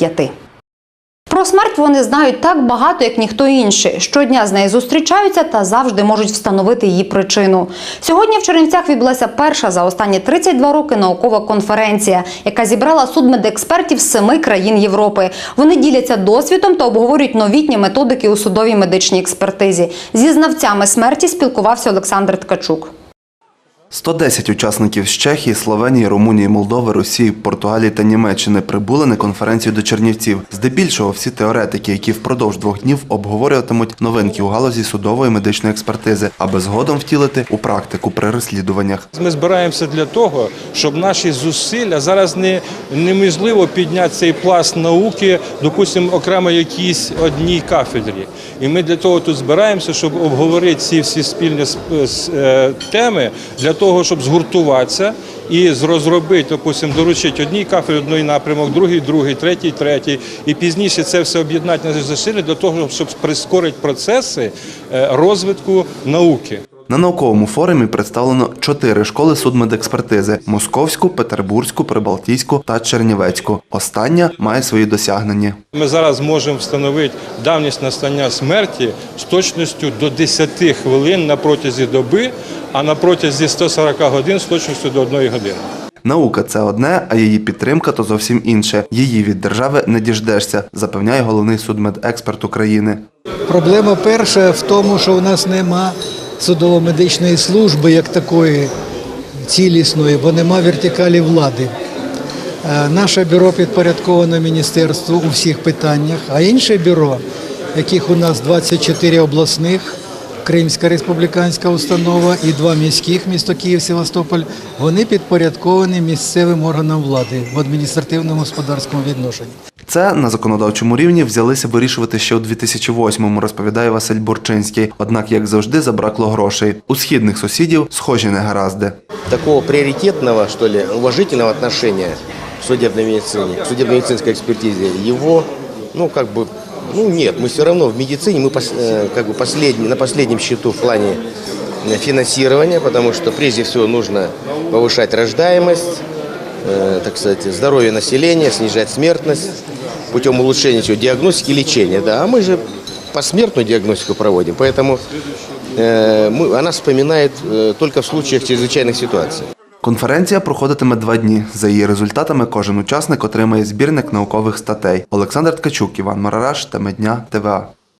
25. Про смерть вони знають так багато, як ніхто інший. Щодня з нею зустрічаються та завжди можуть встановити її причину. Сьогодні в Чернівцях відбулася перша за останні 32 роки наукова конференція, яка зібрала судмедекспертів з семи країн Європи. Вони діляться досвідом та обговорюють новітні методики у судовій медичній експертизі. Зі знавцями смерті спілкувався Олександр Ткачук. 110 учасників з Чехії, Словенії, Румунії, Молдови, Росії, Португалії та Німеччини прибули на конференцію до Чернівців. Здебільшого всі теоретики, які впродовж двох днів обговорюватимуть новинки у галузі судової медичної експертизи, аби згодом втілити у практику при розслідуваннях. Ми збираємося для того, щоб наші зусилля зараз не неможливо підняти цей пласт науки, допустимо, окремо якійсь одній кафедрі. І ми для того тут збираємося, щоб обговорити ці всі спільні е, теми, для того, щоб згуртуватися і розробити, допустимо, доручити одній кафедрі, одний напрямок, другий, другий, третій, третій. І пізніше це все об'єднати на зусилля для того, щоб прискорити процеси е, розвитку науки. На науковому форумі представлено чотири школи судмедекспертизи: Московську, Петербурзьку, Прибалтійську та Чернівецьку. Остання має свої досягнення. Ми зараз можемо встановити давність настання смерті з точністю до 10 хвилин на протязі доби, а на протязі 140 годин з точністю до 1 години. Наука це одне, а її підтримка то зовсім інше. Її від держави не діждешся, запевняє головний судмедексперт України. Проблема перша в тому, що у нас нема судово-медичної служби як такої цілісної, бо нема вертикалі влади. Е, Наше бюро підпорядковано міністерству у всіх питаннях, а інше бюро, яких у нас 24 обласних, Кримська республіканська установа і два міських місто Київ, Севастополь, вони підпорядковані місцевим органам влади в адміністративному господарському відношенні. Це на законодавчому рівні взялися вирішувати ще у 2008-му, розповідає Василь Бурчинський. Однак, як завжди, забракло грошей. У східних сусідів схожі негаразди. такого приоритетного, что ли, уважительного отношения к судебной медицине, к судебно-медицинской экспертизе, его, ну, как бы, ну, нет. Мы все равно в медицине, мы пос- э, как бы последний, на последнем счету в плане э, финансирования, потому что прежде всего нужно повышать рождаемость, э, так сказать, здоровье населения, снижать смертность путем улучшения чего, диагностики и лечения. Да. А мы же посмертную диагностику проводим, поэтому э, мы, она вспоминает э, только в случаях чрезвычайных ситуаций. Конференція проходитиме два дні. За її результатами кожен учасник отримає збірник наукових статей. Олександр Ткачук, Іван Марараш, теми дня, ТВА.